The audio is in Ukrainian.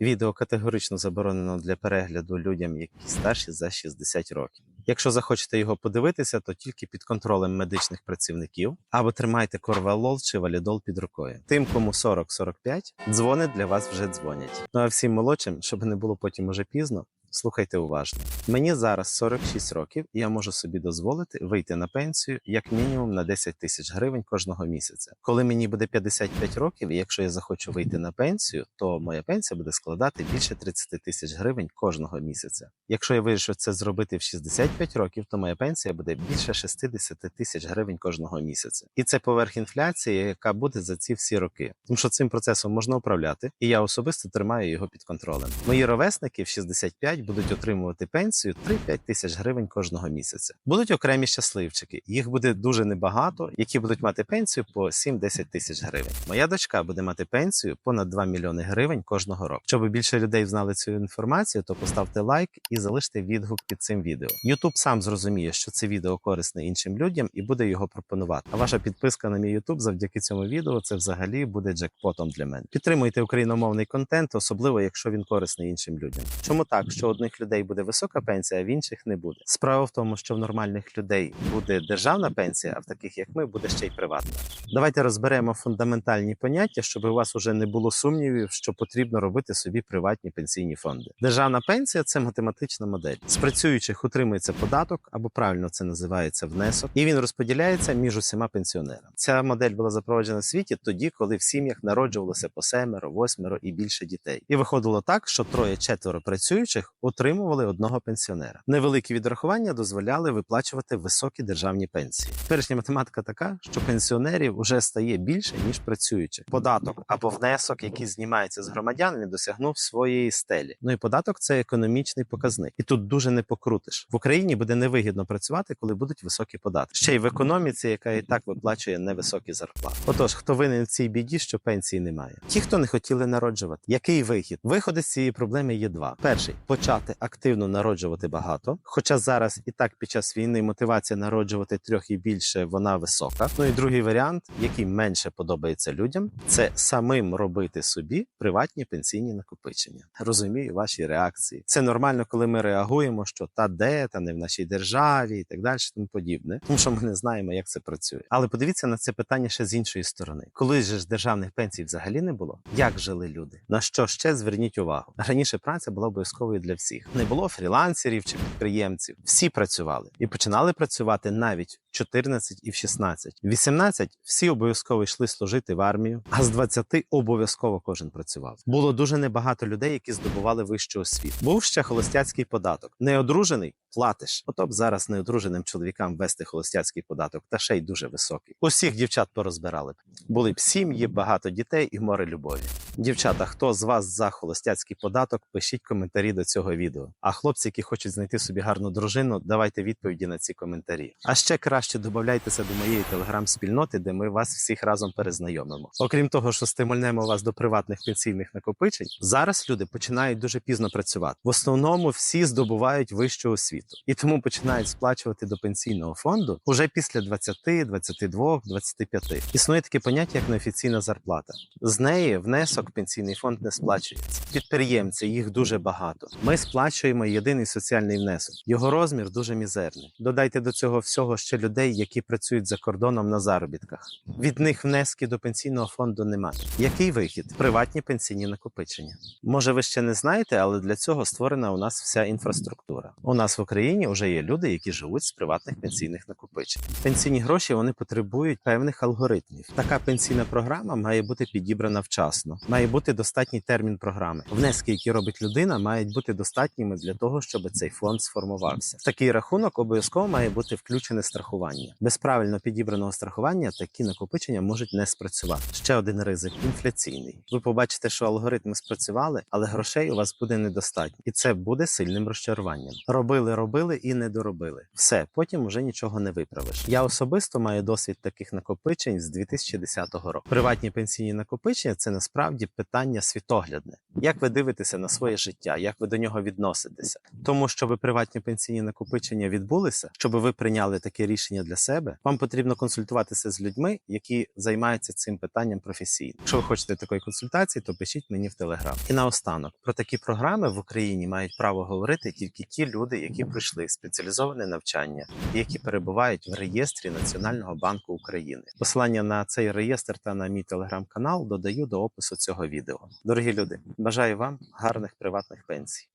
Відео категорично заборонено для перегляду людям, які старші за 60 років. Якщо захочете його подивитися, то тільки під контролем медичних працівників або тримайте корвалол чи валідол під рукою. Тим, кому 40-45, дзвони для вас вже дзвонять. Ну а всім молодшим, щоб не було потім уже пізно, слухайте уважно. Мені зараз 46 років, і я можу собі дозволити вийти на пенсію як мінімум на 10 тисяч гривень кожного місяця. Коли мені буде 55 років, і якщо я захочу вийти на пенсію, то моя пенсія буде складати більше 30 тисяч гривень кожного місяця. Якщо я вирішу це зробити в 65 років, то моя пенсія буде більше 60 тисяч гривень кожного місяця. І це поверх інфляції, яка буде за ці всі роки. Тому що цим процесом можна управляти, і я особисто тримаю його під контролем. Мої ровесники в 65 будуть отримувати пенсію 3-5 тисяч гривень кожного місяця. Будуть окремі щасливчики. Їх буде дуже небагато, які будуть мати пенсію по 7-10 тисяч гривень. Моя дочка буде мати пенсію понад 2 мільйони гривень кожного року. Щоб більше людей знали цю інформацію, то поставте лайк і залиште відгук під цим відео. YouTube сам зрозуміє, що це відео корисне іншим людям і буде його пропонувати. А ваша підписка на мій YouTube завдяки цьому відео це взагалі буде джекпотом для мене. Підтримуйте україномовний контент, особливо якщо він корисний іншим людям. Чому так, що одних людей буде висока пенсія, а в інших не буде? Справа в тому, що в нормальних людей буде державна пенсія, а в таких як ми буде ще й приватна. Давайте розберемо фундаментальні поняття, щоб у вас уже не було сумнівів, що потрібно робити собі приватні пенсійні фонди. Державна пенсія це математична модель. З працюючих утримується податок, або правильно це називається внесок, і він розподіляється між усіма пенсіонерами. Ця модель була запроваджена в світі тоді, коли в сім'ях народжувалося по семеро, восьмеро і більше дітей. І виходило так, що троє-четверо працюючих утримували одного пенсіонера. Невеликі відрахування дозволяли виплачувати високі державні пенсії. Теперішня математика така, що пенсіонерів вже стає більше ніж працюючих. Податок або внесок, який знімається з громадян, не досягнув своєї стелі. Ну і податок це економічний показник, і тут дуже не покрутиш. В Україні буде невигідно працювати, коли будуть високі податки. Ще й в економіці, яка і так виплачує невисокі зарплати. Отож, хто винен в цій біді, що пенсії немає? Ті, хто не хотіли народжувати. Який вихід? Виходи з цієї проблеми є два: перший почати активно народжувати багато. Хоча зараз і так під час війни мотивація народжувати трьох і більше вона висока. Ну і другий варіант, який менше подобається людям, це самим робити собі приватні пенсійні накопичення. Розумію ваші реакції. Це нормально, коли ми реагуємо, що та де, та не в нашій державі, і так далі, тому подібне, тому що ми не знаємо, як це працює. Але подивіться на це питання ще з іншої сторони. Коли ж державних пенсій взагалі не було, як жили люди? На що ще зверніть увагу? Раніше праця була обов'язковою для всіх. Не було фрілансерів чи підприємців. Всі працювали і починали працювати навіть 14 і в 16. В 18 всі обов'язково йшли служити в армію, а з 20 обов'язково кожен працював. Було дуже небагато людей, які здобували вищу освіту. Був ще холостяцький податок. Неодружений платиш. Ото б зараз неодруженим чоловікам вести холостяцький податок, та ще й дуже високий. Усіх дівчат порозбирали б. Були б сім'ї, багато дітей і море любові. Дівчата, хто з вас за холостяцький податок, пишіть коментарі до цього відео. А хлопці, які хочуть знайти собі гарну дружину, давайте відповіді на ці коментарі. А ще краще додавайтеся до моєї телеграм-спільноти, де ми вас всіх разом перезнайомимо. Окрім того, що стимульнемо вас до приватних пенсійних накопичень, зараз люди починають дуже пізно працювати. В основному всі здобувають вищу освіту і тому починають сплачувати до пенсійного фонду уже після 20, 22, 25. Існує таке поняття як неофіційна зарплата. З неї внесок пенсійний фонд не сплачується. Підприємці їх дуже багато. Ми сплачуємо єдиний соціальний внесок. Його розмір дуже мізерний. Додайте до цього всього ще людей, які працюють за кордоном на заробітках. Від них внески до пенсійного фонду немає. Який вихід? Приватні пенсійні накопичення. Може, ви ще не знаєте, але для цього створена у нас вся інфраструктура. У нас в Україні вже є люди, які живуть з приватних пенсійних накопичень. Пенсійні гроші вони потребують певних алгоритмів. Така пенсійна програма має бути підібрана вчасно, має бути достатній термін програми. Внески, які робить людина, мають бути достатніми для того, щоб цей фонд сформувався. В такий рахунок обов'язково має бути включене страхування. Без правильно підібраного страхування такі накопичення можуть не спрацювати. Ще один ризик інфляційний. Ви побачите, що алгоритми спрацювали, але грошей у вас буде недостатньо, і це буде сильним розчаруванням. Робили, робили і не доробили. Все, потім уже нічого не виправиш. Я особисто маю досвід таких накопичень з 2010 року. Приватні пенсійні накопичення це насправді питання світоглядне. Як ви дивитеся на своє життя, як ви до нього відноситеся? Тому щоб приватні пенсійні накопичення відбулися, щоб ви прийняли таке рішення. Рішення для себе, вам потрібно консультуватися з людьми, які займаються цим питанням професійно. Якщо ви хочете такої консультації, то пишіть мені в телеграм. І наостанок про такі програми в Україні мають право говорити тільки ті люди, які пройшли спеціалізоване навчання, які перебувають в реєстрі Національного банку України. Посилання на цей реєстр та на мій телеграм-канал додаю до опису цього відео. Дорогі люди, бажаю вам гарних приватних пенсій.